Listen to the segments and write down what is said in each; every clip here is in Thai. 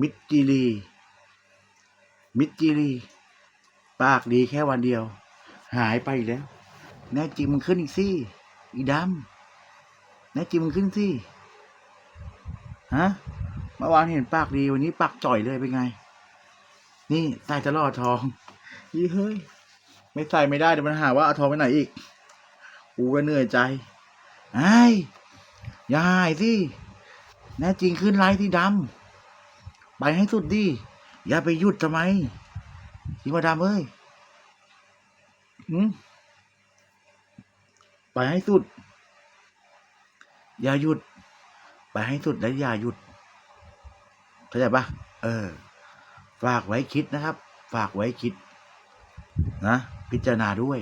มิตจีรี มิตจีรี ปากดีแค่วันเดียว หายไปแล้ว แน่จริงมึงขึ้นอีกสิอีดำแน่จริงมึงขึ้นสิฮะเมื่อวานเห็นปากดีวันนี้ปากจ่อยเลยเป็นไง นี่ใส่จะล่อทองยี่เฮ้ย ไม่ใส่ไม่ได้เดี๋ยวมันหาว่าเอาทองไปไหนอีกกูก็เหนื่อยใจไอ้ยอย่าหายสิแน่จริงขึ้นไลน์ที่ดำ ไปให้สุดดิอย่าไปหยุดทำไมจริงว่าดำเอ้ยหืมไปให้สุด อย่าหยุด ไปให้สุดและอย่าหยุดเข้าใจปะเออ ฝากไว้คิดนะครับ ฝากไว้คิด นะพิจารณาด้วย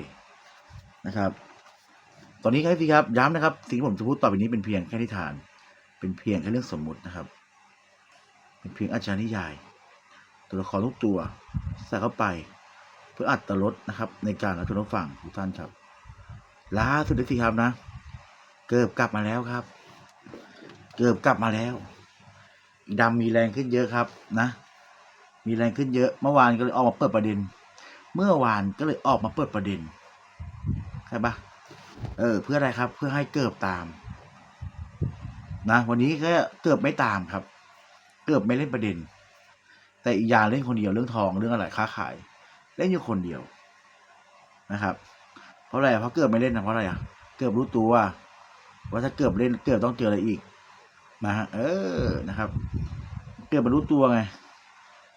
นะครับ ตอนนี้ครับสิครับย้ำนะครับ สิ่งที่ผมจะพูดต่อไปนี้เป็นเพียงแค่นิทาน เป็นเพียงแค่เรื่องสมมุตินะครับ เป็นเพียงอาจารย์นิยาย ตัวละครทุกตัวใส่เข้าไป เพื่ออัดตลดนะครับ ในการรับชมรับฟังทุกท่านครับล่าสุดเลยสิครับนะ เกิบกลับมาแล้วครับ เกิบกลับมาแล้วดำมีแรงขึ้นเยอะครับนะ มีแรงขึ้นเยอะ เมื่อวานก็เลยออกมาเปิดประเด็น เมื่อวานก็เลยออกมาเปิดประเด็นใช่ปะเออ เพื่ออะไรครับ เพื่อให้เกิบตาม นะ วันนี้ก็เกิบไม่ตามครับ เกิบไม่เล่นประเด็น แต่อีกอย่างเล่นคนเดียวเรื่องทองเรื่องอะไรค้าขาย เล่นอยู่คนเดียวนะครับ เพราะอะไรเพราะเกิบไม่เล่นนะเพราะอะไรอะเกิบรู้ตัวว่าถ้าเกิบเล่นเกิบต้องเจออะไรอีกนะฮะเออนะครับ เกิดมารู้ตัวไง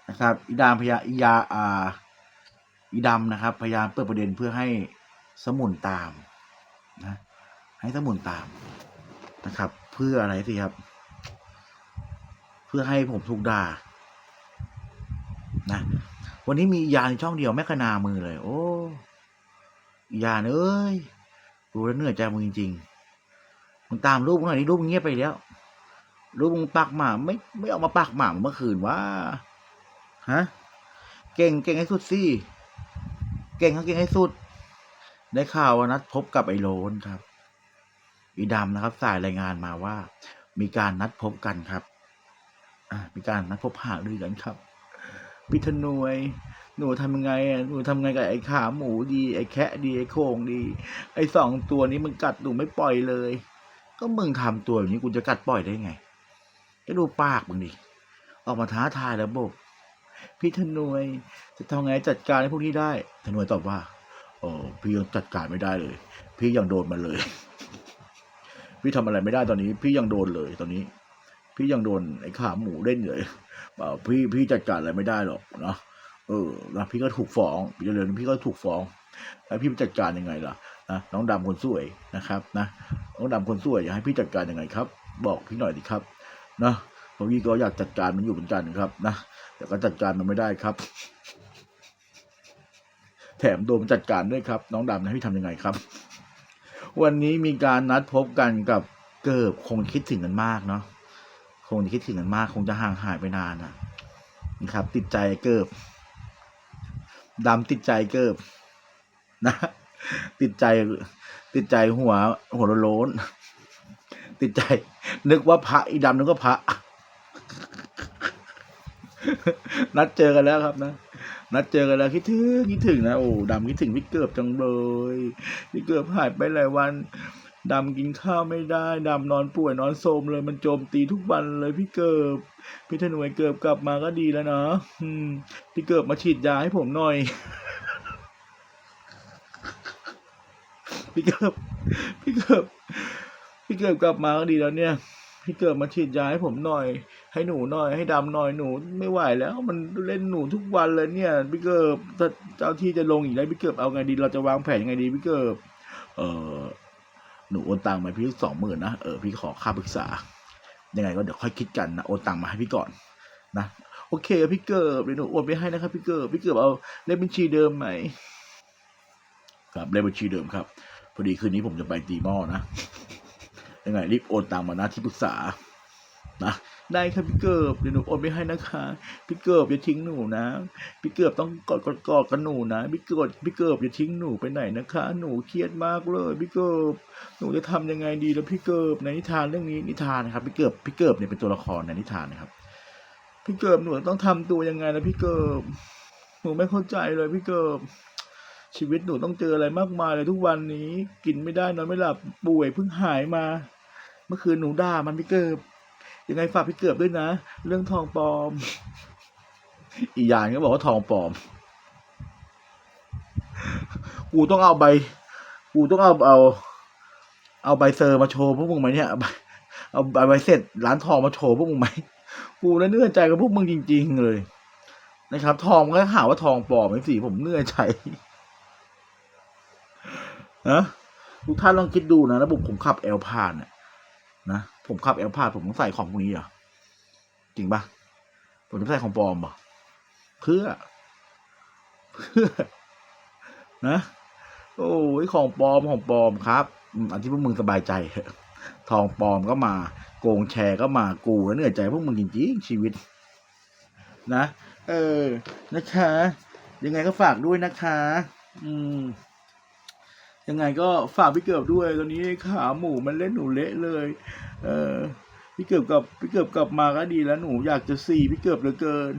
นะครับอีดามพยาอียาอ่าอีดำนะครับ พยายามเปิดประเด็นเพื่อให้สมุนตามนะให้สมุนตามนะครับ เพื่ออะไรสิครับ พื่อให้ผมถูกด่า นะ วันนี้มียานช่องเดียวแม่ขนามือเลย โอ้ยานเอ้ยดูแล้วเหนื่อยใจมึงจริงๆมึงตามรูปมึงหน่อยนี่รูปมึงเงียบไปแล้วรูปมึงปากหมาไม่ไม่ออกมาปากหมาเมื่อคืนว่าฮะเก่งเก่งให้สุดสิเก่งเขาเก่งให้สุด ได้ข่าวว่านัดพบกับไอโลนครับอีดำนะครับ สายรายงานมาว่า มีการนัดพบกันครับ มีการนัดพบหารือกันครับพิทนวย หนูทำยังไงอะหนูทำไงกับไอ้ขาหมูดี ไอ้แคะดี ไอ้โคงดี ไอ้สองตัวนี้มันกัดหนูไม่ปล่อยเลย ก็มึงทำตัวแบบนี้กูจะกัดปล่อยได้ไง ก็ดูปากมึงดิ ออกมาท้าทายระบบพี่ธนวย จะทำไงจัดการให้พวกนี้ได้ธนวยตอบว่าโอ้พี่ยังจัดการไม่ได้เลย พี่ยังโดนมันเลย พี่ทำอะไรไม่ได้ตอนนี้ พี่ยังโดนเลยตอนนี้ พี่ยังโดนไอ้ขาหมูเล่นเลยพี่พี่จัดการอะไรไม่ได้หรอกเนาะเออแล้วพี่ก็ถูกฟ้องพี่เจริญพี่ก็ถูกฟ้องแล้วพี่จัดการยังไงล่ะนะน้องดำคนสวยนะครับนะน้องดำคนสวยอยากให้พี่จัดการยังไงครับ บอกพี่หน่อยดิครับนะเพราะพี่ก็อยากจัดการมันอยู่เหมือนกันครับนะแต่ก็จัดการมันไม่ได้ครับ แถมโดนจัดการด้วยครับ น้องดำนะพี่ทำยังไงครับ วันนี้มีการนัดพบกันกับเกิบคงคิดถึงกันมากเนาะ คงจะคิดถึงกันมาก คงจะห่างหายไปนานนะนะครับ ติดใจเกิบดำติดใจเกิบนะติดใจติดใจหัว หัวโล้นติดใจ นึกว่าพระอีดำนึกว่าพระ นัดเจอกันแล้วครับนะ นัดเจอกันแล้วคิดถึงคิดถึงนะโอ้ดำคิดถึงพี่เกือบจังเลยพี่เกือบหายไปหลายวัน ดำกินข้าวไม่ได้ดำนอนป่วยนอนโทมเลยมันโจมตีทุกวันเลยพี่เกิบพี่ธนวยเกิบกลับมาก็ดีแล้วนะอืมพี่เกิบมาฉีดยาให้ผมหน่อย พี่เกิบพี่เกิบพี่เกิบกลับมาก็ดีแล้วเนี่ยพี่เกิบมาฉีดยาให้ผมหน่อย ให้หนูหน่อย ให้ดำหน่อยหนูไม่ไหวแล้ว มันเล่นหนูทุกวันเลยเนี่ยพี่เกิบเจ้าที่จะลงอีกแล้วพี่เกิบเอาไงดีเราจะวางแผนยังไงดีพี่เกิบเออ หนูโอนตังมาพี่สองหมื่นนะเออพี่ขอค่าปรึกษา ยังไงก็เดี๋ยวค่อยคิดกันนะโอนตังมาให้พี่ก่อนนะโอเคพี่เกิบเดี๋ยวหนูโอนไปให้นะครับพี่เกิบพี่เกิบเอาเลขบัญชีเดิมไหมครับเลขบัญชีเดิมครับพอดีคืนนี้ผมจะไปตีหม้อนะยังไงรีบโอนตังมานะที่ปรึกษานะ ได้ครับพี่เกิบเดี๋ยวหนูโอนไปให้นะคะพี่เกิบอย่าทิ้งหนูนะพี่เกิบต้องกอดกอดกอดกับหนูนะพี่เกิบพี่เกิบอย่าทิ้งหนูไปไหนนะคะ หนูเครียดมากเลยพี่เกิบหนูจะทำยังไงดีแล้วพี่เกิบในนิทานเรื่องนี้นิทานนะครับพี่เกิบพี่เกิบเนี่ยเป็นตัวละครในนิทานนะครับ พี่เกิบหนูต้องทำตัวยังไงนะพี่เกิบหนูไม่เข้าใจเลยพี่เกิบชีวิตหนูต้องเจออะไรมากมายเลยทุกวันนี้ กินไม่ได้นอนไม่หลับป่วยเพิ่งหายมา เมื่อคืนหนูด่ามันพี่เกิบ ยังไงฝากพี่เกิบด้วยนะ เรื่องทองปลอม อีกอย่างก็บอกว่าทองปลอม กูต้องเอาใบ กูต้องเอาเอา เอาใบเซอร์มาโชว์พวกมึงไหมเนี่ย เอาใบเอาใบเสร็จร้านทองมาโชว์พวกมึงไหมกูเนื่อยใจกับพวกมึงจริง ๆ เลย นะครับ ทองก็หาว่าทองปลอมไอ้สิผมเนื่อยใจนะทุกท่านลองคิดดูนะระบบผมขับแอลพานเนี่ยนะ ผมขับแอลพานผมต้องใส่ของพวกนี้เหรอจริงปะผมจะใส่ของปลอมเหรอเพื่อ เพื่อ นะ โอ้ยของปลอมของปลอมครับอันที่พวกมึงสบายใจทองปลอมก็มา โกงแชร์ก็มากูแล้วเหนื่อยใจพวกมึงจริงๆชีวิต นะ เออ นะคะ ยังไงก็ฝากด้วยนะคะ อืมยังไงก็ฝากพี่เกือบด้วยตอนนี้ขาหมูมันเล่นหนูเละเลย เออ พี่เกือบกับพี่เกือบกลับมาก็ดีแล้วหนูอยากจะสี่พี่เกือบเหลือเกิน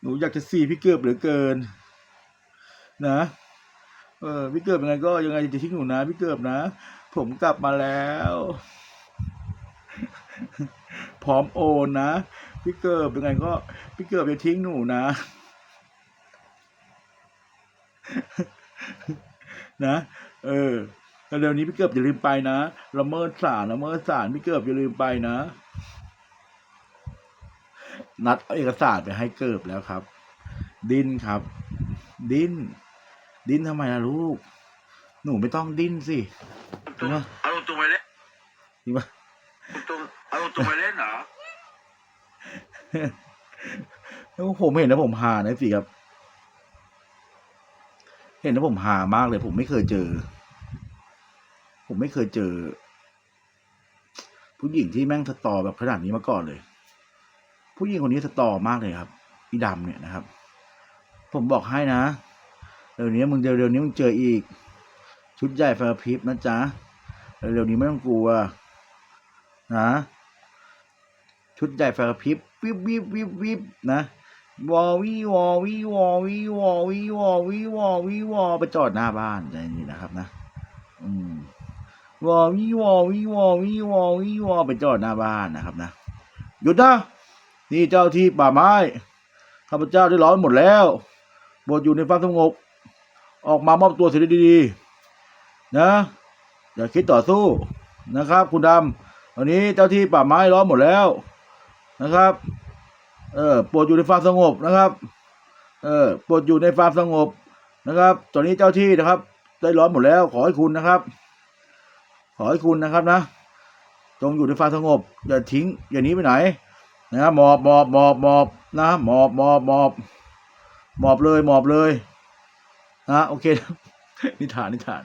หนูอยากจะสี่พี่เกือบเหลือเกิน นะเออพี่เกือบยังไงก็ยังไงจะทิ้งหนูนะพี่เกือบนะ ผมกลับมาแล้ว พร้อมโอนนะพี่เกิบยังไงก็ พี่เกิบอย่าทิ้งหนูนะ นะ เออ เร็วนี้พี่เกิบอย่าลืมไปนะละเมิดศาลละเมิดศาลพี่เกิบอย่าลืมไปนะ นัดเอาเอกสารไปให้เกิบแล้วครับ ดิ้นครับ ดิ้นดิ้นทำไมล่ะลูก หนูไม่ต้องดิ้นสิจริงปะเอาตัวไปเล่นจริงปะตัวเอาตัวไปเล่นเหรอแล้วผมเห็นแล้วผมหานะสิครับ เห็นแล้วผมหามากเลย ผมไม่เคยเจอ ผมไม่เคยเจอ ผู้หญิงที่แม่งสตอแบบขนาดนี้มาก่อนเลย ผู้หญิงคนนี้สตอมากเลยครับอีดำเนี่ยนะครับ ผมบอกให้นะเดี๋ยวนี้มึงเดี๋ยวเดี๋ยวนี้มึงเจออีก ชุดใหญ่ไฟกระพริบนะจ๊ะเร็วๆนี้ไม่ต้องกลัวนะชุดใหญ่ไฟกระพริบวิบวิบวิบวิบนะวอวิวอวิวอวิวอวิวอวิวอวิวอไปจอดหน้าบ้านอะไรอย่างนี้นะครับนะ อืม วอวิวอวิวอวิวอวิวอไปจอดหน้าบ้านนะครับนะหยุดนะนี่เจ้าที่ป่าไม้ข้าพเจ้าได้ร้อนหมดแล้วบทอยู่ในความสงบ ออกมามอบตัวเสียดีๆนะอย่าคิดต่อสู้นะครับ คุณดำตอนนี้เจ้าที่ป่าไม้ล้อมหมดแล้วนะครับ เออปรดอยู่ในความสงบนะครับ เออปรดอยู่ในความสงบนะครับ ตอนนี้เจ้าที่นะครับ ได้ล้อมหมดแล้วขอให้คุณนะครับ อให้คุณนะครับนะ จงอยู่ในความสงบ อย่าทิ้ง อย่าหนีไปไหนนะครับหมอบหมอบหมอบหมอบนะหมอบหมอบหมอบหมอบเลยหมอบเลยนะโอเคนิทานนิทาน